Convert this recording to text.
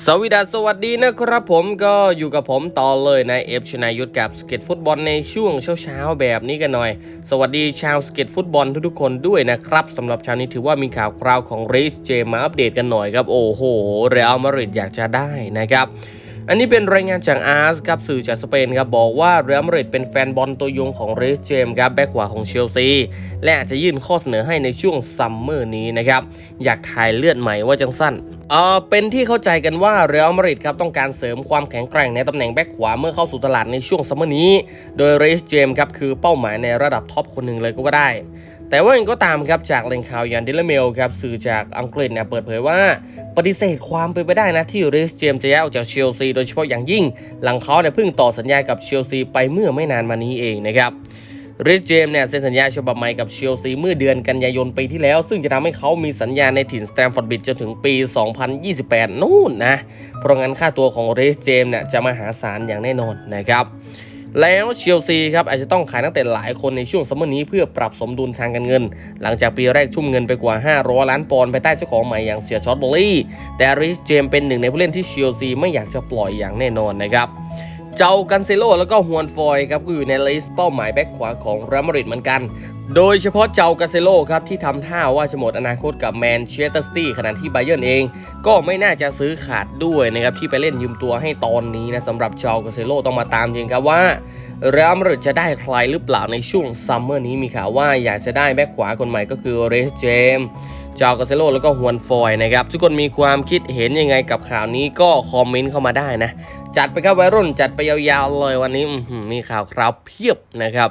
สวัสดีสวัสดีนะครับผมก็อยู่กับผมต่อเลยในเอฟชนายุทธกับสเก็ตฟุตบอลในช่วงเช้าๆแบบนี้กันหน่อย สวัสดีชาวสเก็ตฟุตบอลทุกๆคนด้วยนะครับสำหรับเช้านี้ถือว่ามีข่าวคราวของเรสเจมาอัปเดตกันหน่อยครับ โอ้โหเรอัลมาดริดอยากจะได้นะครับ อันนี้เป็นรายงานจากอาร์สครับสื่อจากสเปนครับบอกว่าเรอัลมาดริดเป็นแฟนบอลตัวยงของเรสเจมครับแบ็กขวาของเชลซีและอาจจะยื่นข้อเสนอให้ในช่วงซัมเมอร์นี้นะครับอยากถ่ายเลือดใหม่ว่าจังสั้นเออเป็นที่เข้าใจกันว่าเรอัลมาดริดครับต้องการเสริมความแข็งแกร่งในตำแหน่งแบ็กขวาเมื่อเข้าสู่ตลาดในช่วงซัมเมอร์นี้ โดยเรสเจมครับคือเป้าหมายในระดับท็อปคนหนึ่งเลยก็ว่าได้ แต่ว่าอย่างก็ตามครับจากแหล่งข่าวย่างเดลเมลครับสื่อจากอังกฤษเนี่ยเปิดเผยว่าปฏิเสธความเป็นไปได้นะที่เรสเจมจะย้ายออกจากเชลซีโดยเฉพาะอย่างยิ่ง หลังเขาเนี่ยเพิ่งต่อสัญญากับเชลซีไปเมื่อไม่นานมานี้เองนะครับเรสเจมเนี่ยเซ็นสัญญาฉบับใหม่กับเชลซีเมื่อเดือนกันยายนปีที่แล้ว ซึ่งจะทำให้เขามีสัญญาในถิ่นสแตมฟอร์ดบิดจนถึงปี 2028 นู่นนะ เพราะงั้นค่าตัวของเรสเจมเนี่ยจะมหาศาลอย่างแน่นอนนะครับ แล้วเชลซีครับอาจจะต้องขายนักเตะหลายคนในช่วงซัมเมอร์นี้เพื่อปรับสมดุลทางการเงิน หลังจากปีแรกชุ่มเงินไปกว่า 500 ล้านปอนด์ภายใต้เจ้าของใหม่อย่างเสียชอตบอลลี่แต่ริสเจมเป็นหนึ่งในผู้เล่นที่เชลซีไม่อยากจะปล่อยอย่างแน่นอนนะครับ เจ้ากันเซโลแล้วก็ฮวนฟอยครับก็อยู่ในลิสต์เป้าหมายแบ็คขวาของเรอัลมาดริดเหมือนกัน โดยเฉพาะเจ้ากันเซโลครับที่ทำท่าว่าจะหมดอนาคตกับแมนเชสเตอร์ซิตี้ขณะที่ไบเยิร์นเอง ก็ไม่น่าจะซื้อขาดด้วยนะครับที่ไปเล่นยืมตัวให้ตอนนี้นะสำหรับเจ้ากันเซโลต้องมาตามจริงครับว่าเรอัลมาดริดจะได้ใครหรือเปล่าในช่วงซัมเมอร์นี้มีข่าวว่าอยากจะได้แบ็คขวาคนใหม่ก็คือเรสเจมส์ จาวกาเซโลแล้วก็ฮวนฟอยนะครับทุกคนมีความคิดเห็นยังไงกับข่าวนี้ก็คอมเมนต์เข้ามาได้นะ จัดไปครับวัยรุ่นจัดไปยาวๆเลยวันนี้มีข่าวคราวเพียบนะครับ